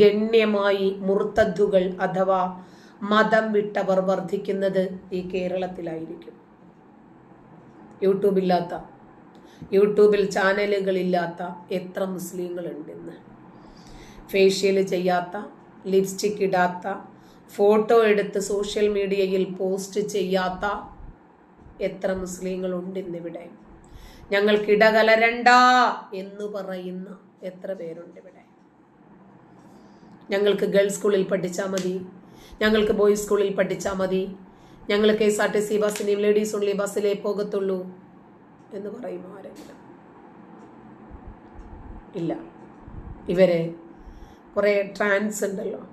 ഗണ്യമായി മുർത്തദ്ദുകൾ അഥവാ മതം വിട്ടവർ വർദ്ധിക്കുന്നത് ഈ കേരളത്തിലായിരിക്കും. യൂട്യൂബില്ലാത്ത യൂട്യൂബിൽ ചാനലുകളില്ലാത്ത എത്ര മുസ്ലിങ്ങളുണ്ടെന്ന്. ഫേഷ്യൽ ചെയ്യാത്ത ലിപ്സ്റ്റിക് ഇടാത്ത ഫോട്ടോ എടുത്ത് സോഷ്യൽ മീഡിയയിൽ പോസ്റ്റ് ചെയ്യാത്ത എത്ര മുസ്ലിങ്ങളുണ്ട് ഇന്നിവിടെ ഞങ്ങൾക്കിടകലരണ്ട എന്ന് പറയുന്ന എത്ര പേരുണ്ട് ഇവിടെ. ഞങ്ങൾക്ക് ഗേൾസ് സ്കൂളിൽ പഠിച്ചാൽ മതി. ഞങ്ങൾക്ക് ബോയ്സ് സ്കൂളിൽ പഠിച്ചാൽ മതി. ഞങ്ങൾ K S R T C ബസ്സിനെയും ladies ഉള്ളി ബസ്സിലേ പോകത്തുള്ളൂ എന്ന് പറയുമോ ആരെങ്കിലും. ഇല്ല. ഇവരെ കുറേ ട്രാൻസ് ഉണ്ടല്ലോ.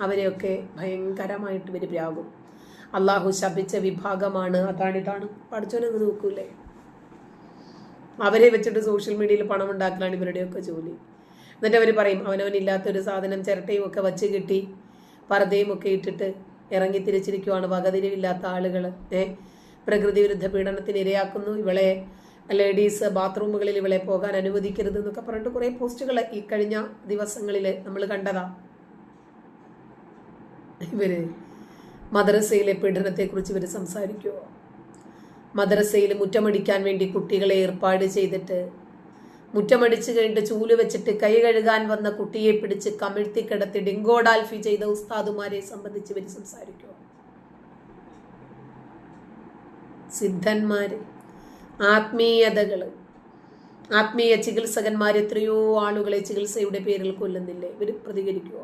അവരെയൊക്കെ ഭയങ്കരമായിട്ട് ഇവർ വ്യാകും അള്ളാഹു ശപിച്ച വിഭാഗമാണ്. അതാണിതാണ് പഠിച്ചോനങ്ങ് നോക്കൂലേ? അവരെ വെച്ചിട്ട് സോഷ്യൽ മീഡിയയിൽ പണം ഉണ്ടാക്കലാണ് ഇവരുടെയൊക്കെ ജോലി. എന്നിട്ട് അവർ പറയും അവനവനില്ലാത്തൊരു സാധനം ചിരട്ടയും ഒക്കെ വച്ച് കിട്ടി. പർദ്ദയും ഒക്കെ ഇട്ടിട്ട് ഇറങ്ങി തിരിച്ചിരിക്കുവാണ്. വകതിരിവില്ലാത്ത ആളുകൾ ഏ പ്രകൃതി വിരുദ്ധ പീഡനത്തിന് ഇരയാക്കുന്നു. ഇവളെ ലേഡീസ് ബാത്റൂമുകളിൽ ഇവളെ പോകാൻ അനുവദിക്കരുത് എന്നൊക്കെ പറഞ്ഞിട്ട് കുറേ പോസ്റ്റുകൾ ഈ കഴിഞ്ഞ ദിവസങ്ങളിൽ നമ്മൾ കണ്ടതാ. ഇവർ മദ്രസയിലെ പീഡനത്തെക്കുറിച്ച് ഇവർ സംസാരിക്കുമോ മദ്രസയിൽ മുറ്റമടിക്കാൻ വേണ്ടി കുട്ടികളെ ഏർപ്പാട് ചെയ്തിട്ട് മുറ്റമടിച്ച് കഴിഞ്ഞിട്ട് ചൂൽ വെച്ചിട്ട് കൈ കഴുകാൻ വന്ന കുട്ടിയെ പിടിച്ച് കമിഴ്ത്തി കിടത്തി ഡിങ്കോഡാൽഫി ചെയ്ത ഉസ്താദുമാരെ സംബന്ധിച്ച് ഇവർ സംസാരിക്കുക സിദ്ധന്മാര് ആത്മീയതകൾ. ആത്മീയ ചികിത്സകന്മാർ എത്രയോ ആളുകളെ ചികിത്സയുടെ പേരിൽ കൊല്ലുന്നില്ലേ? ഇവർ പ്രതികരിക്കുക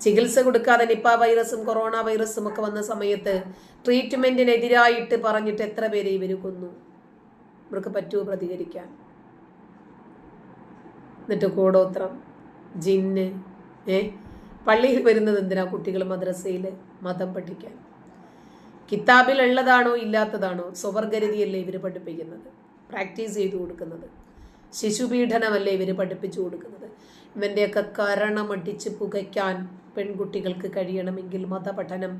ചികിത്സ കൊടുക്കാതെ നിപ്പ വൈറസും കൊറോണ വൈറസും ഒക്കെ വന്ന സമയത്ത് ട്രീറ്റ്മെന്റിനെതിരായിട്ട് പറഞ്ഞിട്ട് എത്ര പേരെ ഇവർ കൊന്നു? ഇവർക്ക് പറ്റുമോ പ്രതികരിക്കാൻ? എന്നിട്ട് കൂടോത്രം ജിന്ന് ഏ? പള്ളിയിൽ വരുന്നത് എന്തിനാ കുട്ടികൾ മദ്രസയിൽ മതം പഠിക്കാൻ? കിതാബിൽ ഉള്ളതാണോ ഇല്ലാത്തതാണോ? സ്വവർഗരതിയല്ലേ ഇവർ പഠിപ്പിക്കുന്നത്? പ്രാക്ടീസ് ചെയ്തു കൊടുക്കുന്നത്. ശിശുപീഡനമല്ലേ ഇവർ പഠിപ്പിച്ചു കൊടുക്കുന്നത്? ഇവന്റെയൊക്കെ കരണമടിച്ച് പുകയ്ക്കാൻ പെൺകുട്ടികൾക്ക് കഴിയണമെങ്കിൽ മതപഠനം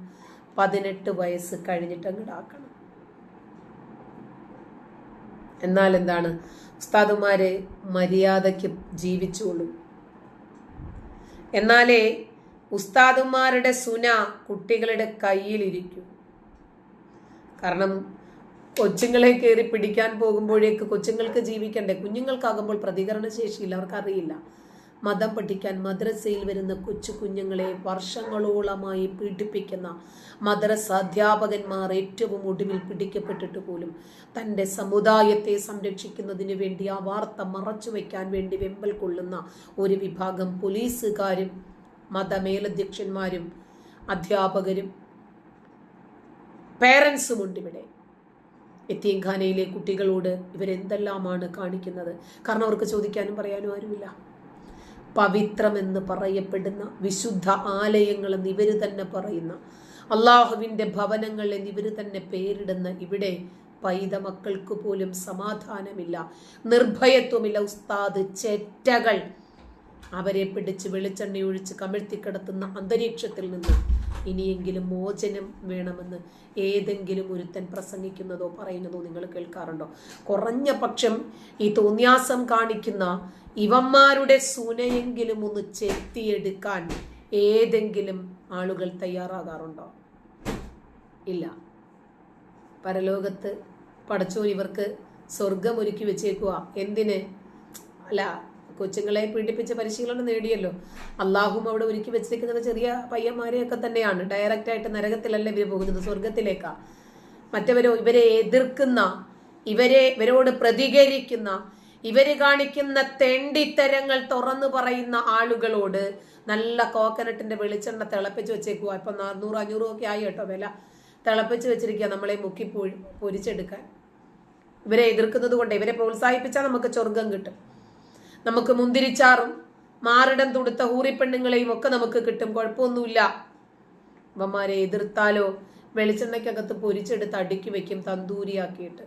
പതിനെട്ട് വയസ്സ് കഴിഞ്ഞിട്ട് അങ്ങോട്ടാക്കണം എന്നാൽ എന്താണ് ഉസ്താദുമാര് മര്യാദയ്ക്ക് ജീവിച്ചുള്ളൂ എന്നാലേ ഉസ്താദുമാരുടെ സുന കുട്ടികളുടെ കയ്യിലിരിക്കും. കാരണം കൊച്ചുങ്ങളെ കയറി പിടിക്കാൻ പോകുമ്പോഴേക്ക് കൊച്ചുങ്ങൾക്ക് ജീവിക്കണ്ടേ? കുഞ്ഞുങ്ങൾക്കാകുമ്പോൾ പ്രതികരണ ശേഷിയില്ല അവർക്കറിയില്ല. മതം പഠിക്കാൻ മദ്രസയിൽ വരുന്ന കൊച്ചു കുഞ്ഞുങ്ങളെ വർഷങ്ങളോളമായി പീഡിപ്പിക്കുന്ന മദ്രസ അധ്യാപകന്മാർ ഏറ്റവും ഒടുവിൽ പിടിക്കപ്പെട്ടിട്ട് പോലും തന്റെ സമുദായത്തെ സംരക്ഷിക്കുന്നതിന് വേണ്ടി ആ വാർത്ത മറച്ചു വയ്ക്കാൻ വേണ്ടി വെമ്പൽ കൊള്ളുന്ന ഒരു വിഭാഗം പോലീസുകാരും മതമേലധ്യക്ഷന്മാരും അധ്യാപകരും പേരൻസും ഉണ്ട് ഇവിടെ എത്തിയങ്ഖാനയിലെ കുട്ടികളോട് ഇവരെന്തെല്ലാമാണ് കാണിക്കുന്നത്? കാരണം അവർക്ക് ചോദിക്കാനും പറയാനും ആരുമില്ല. പവിത്രമെന്ന് പറയപ്പെടുന്ന വിശുദ്ധ ആലയങ്ങൾ എന്ന് ഇവർ തന്നെ പറയുന്ന അള്ളാഹുവിന്റെ ഭവനങ്ങൾ എന്നിവർ തന്നെ പേരിടുന്ന ഇവിടെ പൈത മക്കൾക്ക് പോലും സമാധാനമില്ല. നിർഭയത്വമില്ല. ഉസ്താദ് ചെറ്റകൾ അവരെ പിടിച്ച് വെളിച്ചെണ്ണ ഒഴിച്ച് കമിഴ്ത്തിക്കിടത്തുന്ന അന്തരീക്ഷത്തിൽ നിന്ന് ഇനിയെങ്കിലും മോചനം വേണമെന്ന് ഏതെങ്കിലും ഒരുത്തൻ പ്രസംഗിക്കുന്നതോ പറയുന്നതോ നിങ്ങൾ കേൾക്കാറുണ്ടോ? കുറഞ്ഞ പക്ഷം ഈ തോന്യാസം കാണിക്കുന്ന ഇവന്മാരുടെ സുനയെങ്കിലും ഒന്ന് ചെത്തിയെടുക്കാൻ ഏതെങ്കിലും ആളുകൾ തയ്യാറാകാറുണ്ടോ? ഇല്ല. പരലോകത്ത് പടച്ചോൻ ഇവർക്ക് സ്വർഗം ഒരുക്കി വെച്ചേക്കുക എന്തിന്? അല്ല കൊച്ചുങ്ങളെ പീഡിപ്പിച്ച പരിശീലനം നേടിയല്ലോ. അള്ളാഹും അവിടെ ഒരുക്കി വെച്ചിരിക്കുന്നത് ചെറിയ പയ്യന്മാരെയൊക്കെ തന്നെയാണ്. ഡയറക്റ്റ് ആയിട്ട് നരകത്തിലല്ലേ ഇവർ പോകുന്നത്? സ്വർഗത്തിലേക്കാ മറ്റവരോ ഇവരെ എതിർക്കുന്ന ഇവരെ ഇവരോട് പ്രതികരിക്കുന്ന ഇവർ കാണിക്കുന്ന തെണ്ടിത്തരങ്ങൾ തുറന്നു പറയുന്ന ആളുകളോട് നല്ല കോക്കനട്ടിന്റെ വെളിച്ചെണ്ണ തിളപ്പിച്ച് വെച്ചേക്കുക ഇപ്പൊ നാനൂറ് അഞ്ഞൂറും ഒക്കെ ആയി കേട്ടോ വില. തിളപ്പിച്ച് വെച്ചിരിക്കുക നമ്മളെ മുക്കി പൊരിച്ചെടുക്കാൻ. ഇവരെ എതിർക്കുന്നത് കൊണ്ട് ഇവരെ പ്രോത്സാഹിപ്പിച്ചാൽ നമുക്ക് സ്വർഗം കിട്ടും. നമുക്ക് മുന്തിരിച്ചാറും മാറിടം തുടുത്ത ഊറിപ്പെണ്ണുങ്ങളെയും ഒക്കെ നമുക്ക് കിട്ടും. കുഴപ്പമൊന്നുമില്ല. അമ്മമാരെ എതിർത്താലോ? വെളിച്ചെണ്ണയ്ക്കകത്ത് പൊരിച്ചെടുത്ത് അടുക്കി വെക്കും തന്തൂരിയാക്കിയിട്ട്.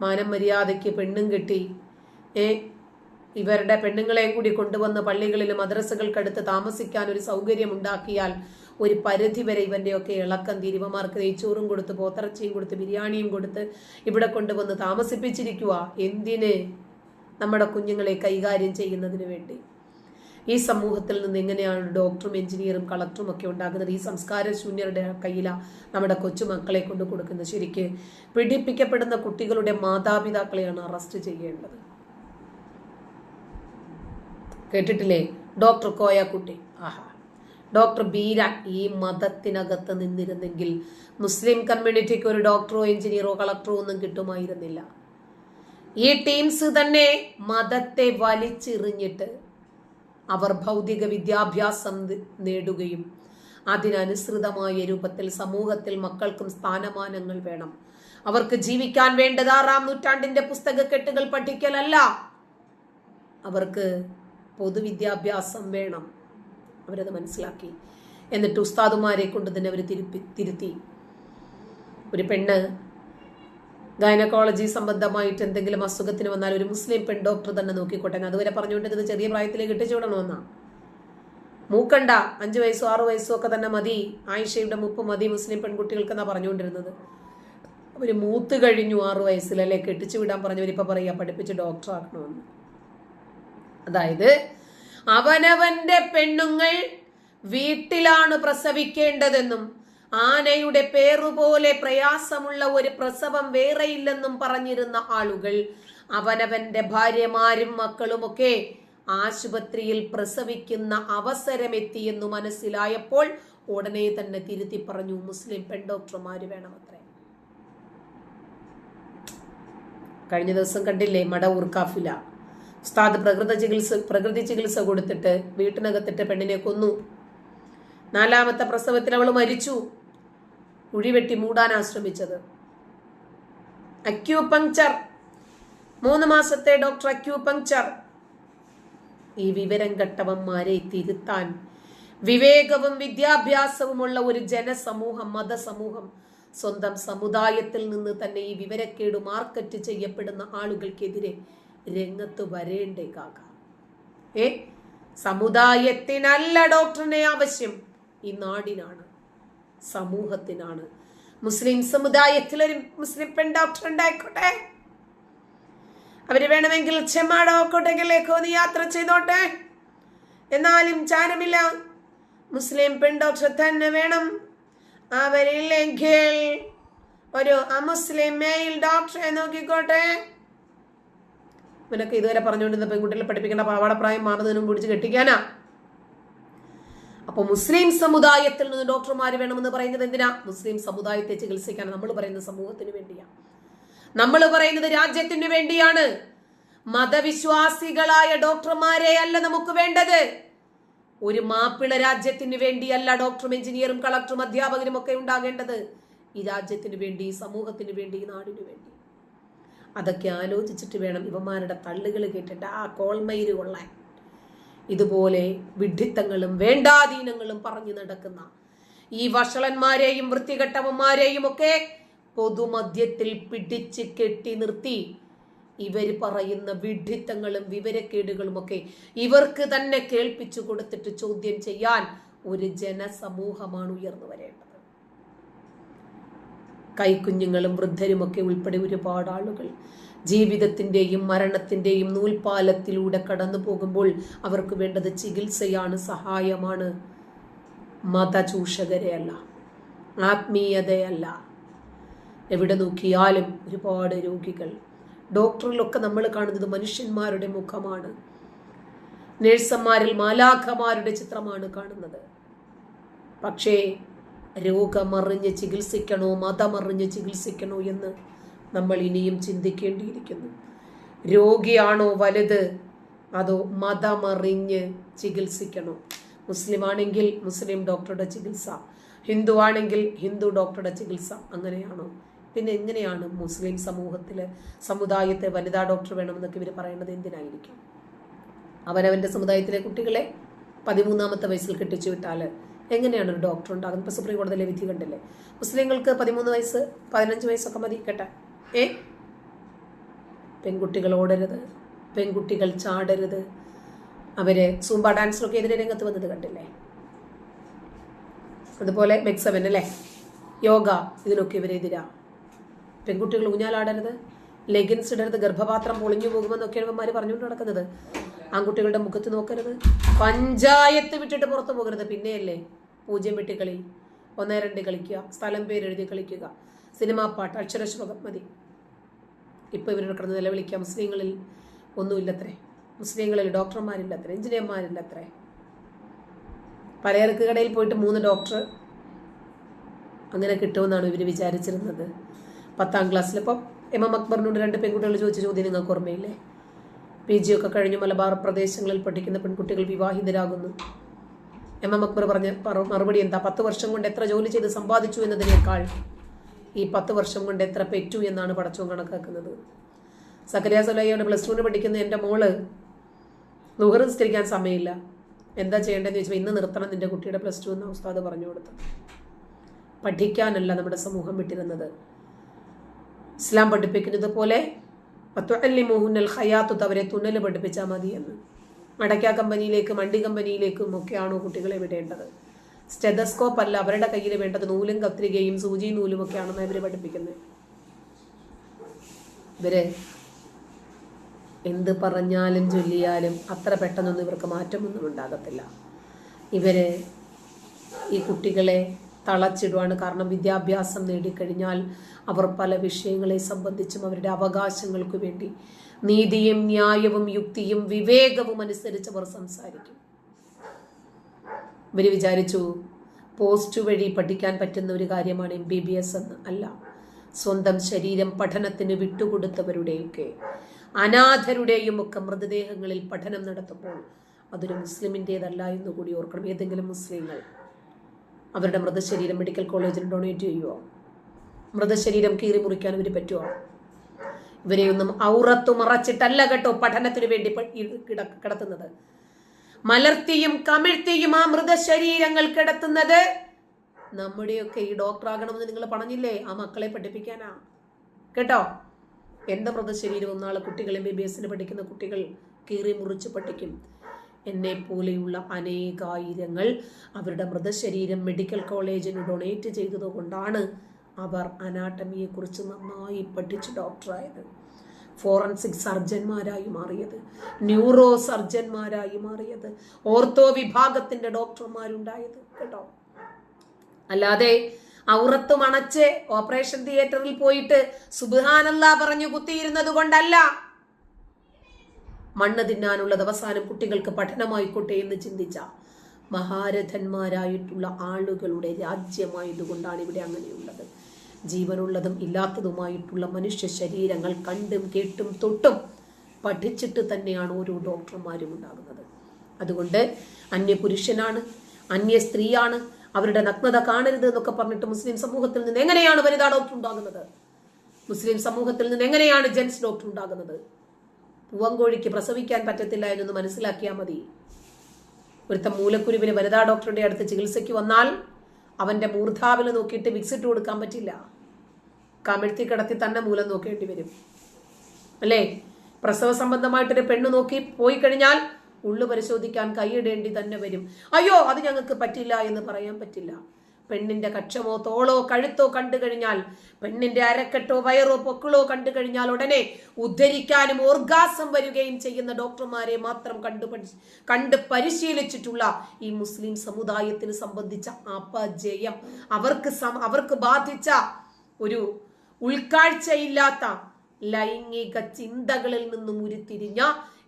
മാനം മര്യാദയ്ക്ക് പെണ്ണും കെട്ടി. ഏ ഇവരുടെ പെണ്ണുങ്ങളെയും കൂടി കൊണ്ടുവന്ന് പള്ളികളിൽ മദ്രസകൾക്കടുത്ത് താമസിക്കാൻ ഒരു സൗകര്യം ഉണ്ടാക്കിയാൽ ഒരു പരിധി വരെ ഇവന്റെയൊക്കെ ഇളക്കം തിരുവമാർക്ക് നെയ്ച്ചോറും കൊടുത്ത് പോത്തിറച്ചിയും കൊടുത്ത് ബിരിയാണിയും കൊടുത്ത് ഇവിടെ കൊണ്ടുവന്ന് താമസിപ്പിച്ചിരിക്കുക എന്തിന്? നമ്മുടെ കുഞ്ഞുങ്ങളെ കൈകാര്യം ചെയ്യുന്നതിന് വേണ്ടി. ഈ സമൂഹത്തിൽ നിന്ന് എങ്ങനെയാണ് ഡോക്ടറും എഞ്ചിനീയറും കളക്ടറും ഒക്കെ ഉണ്ടാകുന്നത്? ഈ സംസ്കാര ശൂന്യരുടെ കയ്യിലാണ് നമ്മുടെ കൊച്ചുമക്കളെ കൊണ്ട് കൊടുക്കുന്നത്. ശരിക്ക് പീഡിപ്പിക്കപ്പെടുന്ന കുട്ടികളുടെ മാതാപിതാക്കളെയാണ് അറസ്റ്റ് ചെയ്യേണ്ടത്. കേട്ടിട്ടില്ലേ? ഡോക്ടർ കോയ കുട്ടി ആഹാ. ഡോക്ടർ ബീര ഈ മതത്തിനകത്ത് നിന്നിരുന്നെങ്കിൽ മുസ്ലിം കമ്മ്യൂണിറ്റിക്ക് ഒരു ഡോക്ടറോ എഞ്ചിനീയറോ കളക്ടറോ ഒന്നും കിട്ടുമായിരുന്നില്ല. ഈ ടീംസ് തന്നെ മതത്തെ വലിച്ചെറിഞ്ഞിട്ട് അവർ ഭൗതിക വിദ്യാഭ്യാസം നേടുകയും അതിനനുസൃതമായ രൂപത്തിൽ സമൂഹത്തിൽ മക്കൾക്കും സ്ഥാനമാനങ്ങൾ വേണം. അവർക്ക് ജീവിക്കാൻ വേണ്ടത് ആറാം നൂറ്റാണ്ടിന്റെ പുസ്തകക്കെട്ടുകൾ പഠിക്കലല്ല. അവർക്ക് പൊതുവിദ്യാഭ്യാസം വേണം. അവരത് മനസ്സിലാക്കി. എന്നിട്ട് ഉസ്താദുമാരെ കൊണ്ട് തന്നെ അവർ തിരുത്തി. ഒരു പെണ്ണ് ഗൈനക്കോളജി സംബന്ധമായിട്ട് എന്തെങ്കിലും അസുഖത്തിന് വന്നാൽ ഒരു മുസ്ലിം പെൺ ഡോക്ടർ തന്നെ നോക്കിക്കോട്ടെ. അതുവരെ പറഞ്ഞുകൊണ്ടിരുന്നത് ചെറിയ പ്രായത്തിലേക്ക് കെട്ടിച്ചു വിടണമെന്നാ മൂക്കണ്ട അഞ്ചു വയസ്സോ ആറു വയസ്സോ ഒക്കെ തന്നെ മതി. ആയിഷയുടെ മുപ്പ് മതി മുസ്ലിം പെൺകുട്ടികൾക്കെന്നാ പറഞ്ഞുകൊണ്ടിരുന്നത്. അവർ മൂത്ത് കഴിഞ്ഞു ആറു വയസ്സിൽ അല്ലെ? കെട്ടിച്ചു വിടാൻ പറഞ്ഞവരിപ്പോ പറയാ പഠിപ്പിച്ച് ഡോക്ടർ ആക്കണമെന്ന്. അതായത് അവനവന്റെ പെണ്ണുങ്ങൾ വീട്ടിലാണ് പ്രസവിക്കേണ്ടതെന്നും ആനയുടെ പേറുപോലെ പ്രയാസമുള്ള ഒരു പ്രസവം വേറെയില്ലെന്നും പറഞ്ഞിരുന്ന ആളുകൾ. അവനവന്റെ ഭാര്യമാരും മക്കളുമൊക്കെ ആശുപത്രിയിൽ പ്രസവിക്കുന്ന അവസരമെത്തിയെന്നു മനസ്സിലായപ്പോൾ ഉടനെ തന്നെ തിരുത്തി പറഞ്ഞു മുസ്ലിം പെൺഡോക്ടർമാര് വേണമത്രേ. കഴിഞ്ഞ ദിവസം കണ്ടില്ലേ മടവൂർ കാഫില. ഉസ്താദ് പ്രകൃത ചികിത്സ പ്രകൃതി ചികിത്സ കൊടുത്തിട്ട് വീട്ടിനകത്തിട്ട് പെണ്ണിനെ കൊന്നു. നാലാമത്തെ പ്രസവത്തിൽ അവൾ മരിച്ചു. കുഴിവെട്ടി മൂടാനാ ശ്രമിച്ചത് അക്യൂപങ്ചർ മൂന്ന് മാസത്തെ ഡോക്ടർ അക്യൂപങ്ചർ ഈ വിവരം കെട്ടവന്മാരെ തിരുത്താൻ വിവേകവും വിദ്യാഭ്യാസവുമുള്ള ഒരു ജനസമൂഹം മതസമൂഹം സ്വന്തം സമുദായത്തിൽ നിന്ന് തന്നെ ഈ വിവരക്കേട് മാർക്കറ്റ് ചെയ്യപ്പെടുന്ന ആളുകൾക്കെതിരെ രംഗത്ത് വരേണ്ടേ കാക്ക ഏ? സമുദായത്തിനല്ല ഡോക്ടറിനെ ആവശ്യം. ഈ നാടിനാണ്. സമൂഹത്തിനാണ്. മുസ്ലിം സമുദായത്തിൽ ഒരു മുസ്ലിം പെൺ ഡോക്ടർ ഉണ്ടായിക്കോട്ടെ അവർ വേണമെങ്കിൽ ചെമ്മാടോ കോട്ടെങ്കിലേക്കോ നീ യാത്ര ചെയ്തോട്ടെ? എന്നാലും ചാരമില്ല. മുസ്ലിം പെൺ ഡോക്ടർ തന്നെ വേണം. അവരില്ലെങ്കിൽ ഒരു അമുസ്ലിം മെയിൽ ഡോക്ടറെ നോക്കിക്കോട്ടെ. ഇവനൊക്കെ ഇതുവരെ പറഞ്ഞുകൊണ്ടിരുന്ന പെൺകുട്ടികളെ പഠിപ്പിക്കേണ്ട പാവാടപ്രായം മാറുന്നതിനും പിടിച്ച് കെട്ടിക്കാനാ. അപ്പൊ മുസ്ലിം സമുദായത്തിൽ നിന്ന് ഡോക്ടർമാർ വേണമെന്ന് പറയുന്നത് എന്തിനാ? മുസ്ലിം സമുദായത്തെ ചികിത്സിക്കാൻ നമ്മൾ പറയുന്ന സമൂഹത്തിന് വേണ്ടിയാ. നമ്മൾ പറയുന്നത് രാജ്യത്തിന് വേണ്ടിയാണ്. മതവിശ്വാസികളായ ഡോക്ടർമാരെ അല്ല നമുക്ക് വേണ്ടത്. ഒരു മാപ്പിള രാജ്യത്തിന് വേണ്ടിയല്ല ഡോക്ടറും എഞ്ചിനീയറും കളക്ടറും അധ്യാപകരും ഒക്കെ ഉണ്ടാകേണ്ടത്. ഈ രാജ്യത്തിന് വേണ്ടി സമൂഹത്തിന് വേണ്ടി നാടിനു വേണ്ടി. അതൊക്കെ ആലോചിച്ചിട്ട് വേണം ഇവന്മാരുടെ തള്ളുകൾ കേട്ടിട്ട് ആ കോൾമയിര് കൊള്ളാൻ. ഇതുപോലെ വിഡ്ഢിത്തങ്ങളും വേണ്ടാധീനങ്ങളും പറഞ്ഞു നടക്കുന്ന ഈ വഷളന്മാരെയും വൃത്തികെട്ടവന്മാരെയും ഒക്കെ പൊതുമധ്യത്തിൽ പിടിച്ച് കെട്ടി നിർത്തി. ഇവർ പറയുന്ന വിഡ്ഢിത്തങ്ങളും വിവരക്കേടുകളും ഒക്കെ ഇവർക്ക് തന്നെ കേൾപ്പിച്ചു കൊടുത്തിട്ട് ചോദ്യം ചെയ്യാൻ ഒരു ജനസമൂഹമാണ് ഉയർന്നു വരേണ്ടത്. കൈക്കുഞ്ഞുങ്ങളും വൃദ്ധരുമൊക്കെ ഉൾപ്പെടെ ഒരുപാട് ആളുകൾ ജീവിതത്തിന്റെയും മരണത്തിന്റെയും നൂൽപാലത്തിലൂടെ കടന്നു പോകുമ്പോൾ അവർക്ക് വേണ്ടത് ചികിത്സയാണ് സഹായമാണ്. മതചൂഷകരെയല്ല ആത്മീയതയല്ല. എവിടെ നോക്കിയാലും ഒരുപാട് രോഗികൾ. ഡോക്ടറിലൊക്കെ നമ്മൾ കാണുന്നത് മനുഷ്യന്മാരുടെ മുഖമാണ്. നേഴ്സന്മാരിൽ മാലാഖമാരുടെ ചിത്രമാണ് കാണുന്നത്. പക്ഷേ രോഗമറിഞ്ഞ് ചികിത്സിക്കണോ മതമറിഞ്ഞ് ചികിത്സിക്കണോ എന്ന് നമ്മൾ ഇനിയും ചിന്തിക്കേണ്ടിയിരിക്കുന്നു. രോഗിയാണോ വലുത്? അതോ മതമറിഞ്ഞ് ചികിത്സിക്കണോ? മുസ്ലിം ആണെങ്കിൽ മുസ്ലിം ഡോക്ടറുടെ ചികിത്സ ഹിന്ദു ആണെങ്കിൽ ഹിന്ദു ഡോക്ടറുടെ ചികിത്സ അങ്ങനെയാണോ? പിന്നെ എങ്ങനെയാണ് മുസ്ലിം സമൂഹത്തിൽ സമുദായത്തെ വനിതാ ഡോക്ടർ വേണമെന്നൊക്കെ ഇവർ പറയുന്നത് എന്തിനായിരിക്കും? അവനവന്റെ സമുദായത്തിലെ കുട്ടികളെ പതിമൂന്നാമത്തെ വയസ്സിൽ കെട്ടിച്ചു വിട്ടാൽ എങ്ങനെയാണ് ഒരു ഡോക്ടർ ഉണ്ടാകുന്നത്? ഇപ്പോൾ സുപ്രീം കോടതിയിലെ വിധി കണ്ടില്ലേ? മുസ്ലിങ്ങൾക്ക് പതിമൂന്ന് വയസ്സ് പതിനഞ്ച് വയസ്സൊക്കെ മതി കേട്ടെ. ഏ? പെൺകുട്ടികൾ ഓടരുത്. പെൺകുട്ടികൾ ചാടരുത്. അവർ സൂമ്പ ഡാൻസിലൊക്കെ എതിരെ രംഗത്ത് വന്നത് കണ്ടില്ലേ? അതുപോലെ മെക്സവൻ അല്ലേ? യോഗ ഇതിനൊക്കെ ഇവരെതിരാ പെൺകുട്ടികൾ ഊഞ്ഞാലാടരുത്. ലെഗിൻസ് ഇടരുത്. ഗർഭപാത്രം പൊളിഞ്ഞു പോകുമെന്നൊക്കെ ഇവന്മാർ പറഞ്ഞുകൊണ്ട് നടക്കുന്നത്. ആൺകുട്ടികളുടെ മുഖത്ത് നോക്കരുത്. പഞ്ചായത്ത് വിട്ടിട്ട് പുറത്തു പോകരുത്. പിന്നെയല്ലേ പൂജ്യം വെട്ടി കളി. ഒന്നേ രണ്ട് കളിക്കുക. സ്ഥലം പേരെഴുതി കളിക്കുക. സിനിമാ പാട്ട് അക്ഷരശ്ലോകം മതി. ഇപ്പോൾ ഇവരുടെ കിടന്ന് നിലവിളിക്കുക. മുസ്ലിങ്ങളിൽ ഒന്നുമില്ലത്രേ. മുസ്ലിങ്ങളിൽ ഡോക്ടർമാരില്ലത്രേ. എഞ്ചിനീയർമാരില്ലത്രേ. പലചരക്ക് കടയിൽ പോയിട്ട് മൂന്ന് ഡോക്ടർ അങ്ങനെ കിട്ടുമെന്നാണ് ഇവർ വിചാരിച്ചിരുന്നത്. പത്താം ക്ലാസ്സിൽ ഇപ്പം എം എം അക്ബറിനോട് രണ്ട് പെൺകുട്ടികൾ ചോദിച്ച ചോദ്യം നിങ്ങൾക്ക് ഓർമ്മയില്ലേ? പി ജി ഒക്കെ കഴിഞ്ഞ് മലബാർ പ്രദേശങ്ങളിൽ പഠിക്കുന്ന പെൺകുട്ടികൾ വിവാഹിതരാകുന്നു. എം എം അക്ബർ പറഞ്ഞ മറുപടി എന്താ? പത്ത് വർഷം കൊണ്ട് എത്ര ജോലി ചെയ്ത് സമ്പാദിച്ചു എന്നതിനേക്കാൾ ഈ പത്ത് വർഷം കൊണ്ട് എത്ര പെറ്റു എന്നാണ് പടച്ചോൻ കണക്കാക്കുന്നത്. സക്കരിയ സുലയ്യോട് പ്ലസ് ടുവിന് പഠിക്കുന്ന എന്റെ മോൾ നുഹർ നിസ്കരിക്കാൻ സമയമില്ല. എന്താ ചെയ്യേണ്ടതെന്ന് ചോദിച്ചപ്പോൾ ഇന്ന് നിർത്തണം നിന്റെ കുട്ടിയുടെ പ്ലസ് ടു എന്ന് ഉസ്താദ് പറഞ്ഞു കൊടുത്തു. പഠിക്കാനല്ല നമ്മുടെ സമൂഹം വിട്ടിരുന്നത്. ഇസ്ലാം പഠിപ്പിക്കുന്നത് പോലെ മോഹുനൽ ഹയാത്തു അവരെ തുന്നൽ പഠിപ്പിച്ചാൽ മതി എന്ന് മടക്ക കമ്പനിയിലേക്കും വണ്ടി കമ്പനിയിലേക്കും ഒക്കെയാണോ കുട്ടികളെ വിടേണ്ടത്? സ്റ്റെതസ്കോപ്പ് അല്ല അവരുടെ കയ്യിൽ വേണ്ടത് നൂലും കത്രികയും സൂചി നൂലും ഒക്കെ ആണെന്ന് ഇവർ പഠിപ്പിക്കുന്നത് ഇവർ എന്ത് പറഞ്ഞാലും ചൊല്ലിയാലും അത്ര പെട്ടെന്നൊന്നും ഇവർക്ക് മാറ്റമൊന്നും ഉണ്ടാകത്തില്ല. ഇവർ ഈ കുട്ടികളെ തളച്ചിടുവാണ്. കാരണം വിദ്യാഭ്യാസം നേടിക്കഴിഞ്ഞാൽ അവർ പല വിഷയങ്ങളെ സംബന്ധിച്ചും അവരുടെ അവകാശങ്ങൾക്ക് വേണ്ടി നീതിയും ന്യായവും യുക്തിയും വിവേകവും അനുസരിച്ച് അവർ സംസാരിക്കും. ഇവർ വിചാരിച്ചു പോസ്റ്റ് വഴി പഠിക്കാൻ പറ്റുന്ന ഒരു കാര്യമാണ് എം ബി ബി എസ് എന്ന്. അല്ല സ്വന്തം ശരീരം പഠനത്തിന് വിട്ടുകൊടുത്തവരുടെയൊക്കെ അനാഥരുടെയും ഒക്കെ മൃതദേഹങ്ങളിൽ പഠനം നടത്തുമ്പോൾ അതൊരു മുസ്ലിമിന്റേതല്ല എന്ന് കൂടി ഓർക്കണം. ഏതെങ്കിലും മുസ്ലിങ്ങൾ അവരുടെ മൃതശരീരം മെഡിക്കൽ കോളേജിൽ ഡൊണേറ്റ് ചെയ്യുമോ മൃതശരീരം കീറി മുറിക്കാൻ ഇവർ പറ്റുമോ ഇവരെയൊന്നും ഔറത്തു മറച്ചിട്ടല്ല കേട്ടോ പഠനത്തിന് വേണ്ടി കിടത്തുന്നത്. മലർത്തിയും കമിഴ്ത്തിയും ആ മൃതശരീരങ്ങൾ കിടത്തുന്നത്. നമ്മുടെയൊക്കെ ഈ ഡോക്ടറാകണമെന്ന് നിങ്ങൾ പറഞ്ഞില്ലേ? ആ മക്കളെ പഠിപ്പിക്കാനാ. കേട്ടോ? എന്റെ മൃതശരീരവും നാളെ കുട്ടികൾ എം ബി ബി എസിന് പഠിക്കുന്ന കുട്ടികൾ കീറി മുറിച്ച് പഠിക്കും. എന്നെ പോലെയുള്ള അനേകായിരങ്ങൾ അവരുടെ മൃതശരീരം മെഡിക്കൽ കോളേജിന് ഡൊണേറ്റ് ചെയ്തതുകൊണ്ടാണ് അവർ അനാട്ടമിയെക്കുറിച്ച് നന്നായി പഠിച്ച് ഡോക്ടറായത്. ഫോറൻസിക് സർജന്മാരായി മാറിയത് ന്യൂറോ സർജന്മാരായി മാറിയത് ഓർത്തോ വിഭാഗത്തിന്റെ ഡോക്ടർമാരുണ്ടായത് കേട്ടോ. അല്ലാതെ ഔറത്ത് മണച്ച് ഓപ്പറേഷൻ തിയേറ്ററിൽ പോയിട്ട് സുബാനല്ല പറഞ്ഞു കുത്തിയിരുന്നത് കൊണ്ടല്ല. മണ്ണ് തിന്നാനുള്ളത് അവസാനം കുട്ടികൾക്ക് പഠനമായിക്കോട്ടെ എന്ന് ചിന്തിച്ച മഹാരഥന്മാരായിട്ടുള്ള ആളുകളുടെ രാജ്യമായതുകൊണ്ടാണ് ഇവിടെ അങ്ങനെയുള്ളത്. ജീവനുള്ളതും ഇല്ലാത്തതുമായിട്ടുള്ള മനുഷ്യ ശരീരങ്ങൾ കണ്ടും കേട്ടും തൊട്ടും പഠിച്ചിട്ട് തന്നെയാണ് ഓരോ ഡോക്ടർമാരും ഉണ്ടാകുന്നത്. അതുകൊണ്ട് അന്യപുരുഷനാണ് അന്യ സ്ത്രീയാണ് അവരുടെ നഗ്നത കാണരുത് എന്നൊക്കെ പറഞ്ഞിട്ട് മുസ്ലിം സമൂഹത്തിൽ നിന്ന് എങ്ങനെയാണ് വനിതാ ഡോക്ടർ ഉണ്ടാകുന്നത്? മുസ്ലിം സമൂഹത്തിൽ നിന്ന് എങ്ങനെയാണ് ജെൻസ് ഡോക്ടർ ഉണ്ടാകുന്നത്? പൂവങ്കോഴിക്ക് പ്രസവിക്കാൻ പറ്റത്തില്ല എന്നൊന്ന് മനസ്സിലാക്കിയാൽ മതി. ഒരുത്ത മൂലക്കുരുവിന് വനിതാ ഡോക്ടറുടെ അടുത്ത് ചികിത്സയ്ക്ക് വന്നാൽ അവന്റെ മൂർധാവിൽ നോക്കിയിട്ട് വിക്സിറ്റ് കൊടുക്കാൻ പറ്റില്ല. കമിഴ്ത്തി കിടത്തി തന്നെ മൂലം നോക്കേണ്ടി വരും. അല്ലേ? പ്രസവ സംബന്ധമായിട്ടൊരു പെണ്ണ് നോക്കി പോയി കഴിഞ്ഞാൽ ഉള്ളു പരിശോധിക്കാൻ കൈയിടേണ്ടി തന്നെ വരും. അയ്യോ അത് ഞങ്ങൾക്ക് പറ്റില്ല എന്ന് പറയാൻ പറ്റില്ല. പെണ്ണിന്റെ കക്ഷമോ തോളോ കഴുത്തോ കണ്ടു കഴിഞ്ഞാൽ പെണ്ണിന്റെ അരക്കെട്ടോ വയറോ പൊക്കിളോ കണ്ടു കഴിഞ്ഞാൽ ഉടനെ ഉദ്ധരിക്കാനും ഓർഗാസം വരികയും ചെയ്യുന്ന ഡോക്ടർമാരെ മാത്രം കണ്ടു കണ്ട് പരിശീലിച്ചിട്ടുള്ള ഈ മുസ്ലിം സമുദായത്തിന് സംബന്ധിച്ച അപജയം. അവർക്ക് അവർക്ക് ബാധിച്ച ഒരു ഉൾക്കാഴ്ചയില്ലാത്ത ലൈംഗിക ചിന്തകളിൽ നിന്നും ഉരുത്തിരിഞ്ഞ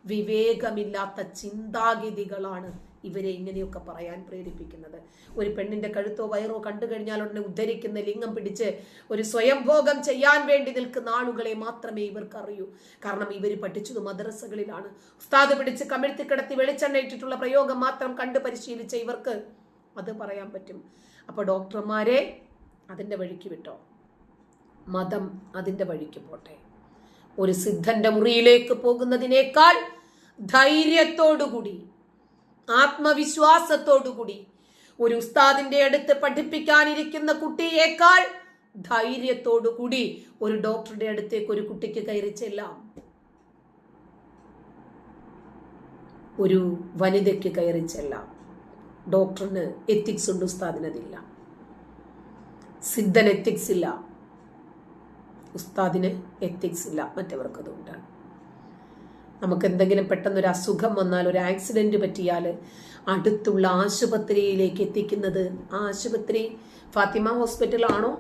വിവേകമില്ലാത്ത ചിന്താഗതികളാണ് ഇവരെ ഇങ്ങനെയൊക്കെ പറയാൻ പ്രേരിപ്പിക്കുന്നത്. ഒരു പെണ്ണിന്റെ കഴുത്തോ വയറോ കണ്ടു കഴിഞ്ഞാൽ ഉടനെ ഉദ്ധരിക്കുന്ന ലിംഗം പിടിച്ച് ഒരു സ്വയംഭോഗം ചെയ്യാൻ വേണ്ടി നിൽക്കുന്ന ആളുകളെ മാത്രമേ ഇവർക്കറിയൂ. കാരണം ഇവർ പഠിച്ചത് മദ്രസകളിലാണ്. ഉസ്താദ് പിടിച്ച് കമിഴ്ത്തി കിടത്തി വെളിച്ചെണ്ണ ഇട്ടിട്ടുള്ള പ്രയോഗം മാത്രം കണ്ട് പരിശീലിച്ച ഇവർക്ക് അത് പറയാൻ പറ്റും. അപ്പൊ ഡോക്ടർമാരെ അതിന്റെ വഴിക്ക് വിട്ടോ? മതം അതിന്റെ വഴിക്ക് പോട്ടെ. ഒരു സിദ്ധന്റെ മുറിയിലേക്ക് പോകുന്നതിനേക്കാൾ ധൈര്യത്തോടുകൂടി ആത്മവിശ്വാസത്തോടുകൂടി ഒരു ഉസ്താദിന്റെ അടുത്ത് പഠിപ്പിക്കാനിരിക്കുന്ന കുട്ടിയേക്കാൾ ധൈര്യത്തോടുകൂടി ഒരു ഡോക്ടറുടെ അടുത്തേക്ക് ഒരു കുട്ടിക്ക് കയറി ചെല്ലാം. ഒരു വനിതയ്ക്ക് കയറി ചെല്ലാം. ഡോക്ടറിന് എത്തിക്സ് ഉണ്ട് ഉസ്താദിനതില്ല സിദ്ധൻ എത്തിക്സ് ഇല്ല. ഉസ്താദിന് എത്തിക്സ് ഇല്ല മറ്റവർക്കതുണ്ട് നമുക്ക് എന്തെങ്കിലും പെട്ടെന്നൊരു അസുഖം വന്നാൽ ഒരു ആക്സിഡന്റ് പറ്റിയാൽ അടുത്തുള്ള ആശുപത്രിയിലേക്ക് എത്തിക്കുന്നത് ആ ആശുപത്രി ഫാത്തിമ ഹോസ്പിറ്റൽ ഹോസ്പിറ്റലാണോ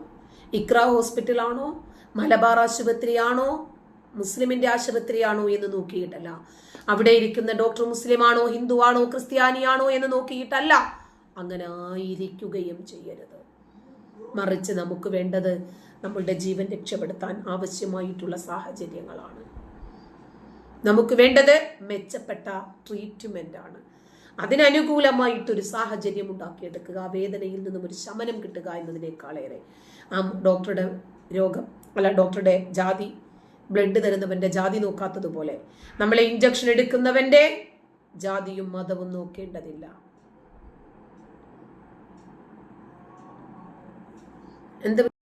ഇക്ര ഹോസ്പിറ്റലാണോ മലബാർ ആശുപത്രിയാണോ മുസ്ലിമിന്റെ ആശുപത്രിയാണോ എന്ന് നോക്കിയിട്ടല്ല. അവിടെ ഇരിക്കുന്ന ഡോക്ടർ മുസ്ലിമാണോ ഹിന്ദുവാണോ ക്രിസ്ത്യാനിയാണോ എന്ന് നോക്കിയിട്ടല്ല. അങ്ങനെ ആയിരിക്കുകയും ചെയ്യരുത്. മറിച്ച് നമുക്ക് വേണ്ടത് നമ്മളുടെ ജീവൻ രക്ഷപ്പെടുത്താൻ ആവശ്യമായിട്ടുള്ള സാഹചര്യങ്ങളാണ്. നമുക്ക് വേണ്ടത് മെച്ചപ്പെട്ട ട്രീറ്റ്മെന്റ് ആണ് അതിനനുകൂലമായിട്ടൊരു സാഹചര്യം ഉണ്ടാക്കിയെടുക്കുക വേദനയിൽ നിന്നും ഒരു ശമനം കിട്ടുക എന്നതിനേക്കാളേറെ. ആ ഡോക്ടറുടെ രോഗം അല്ല ഡോക്ടറുടെ ജാതി ബ്ലഡ് തരുന്നവന്റെ ജാതി നോക്കാത്തതുപോലെ നമ്മളെ ഇഞ്ചക്ഷൻ എടുക്കുന്നവന്റെ ജാതിയും മതവും നോക്കേണ്ടതില്ല. എന്ത്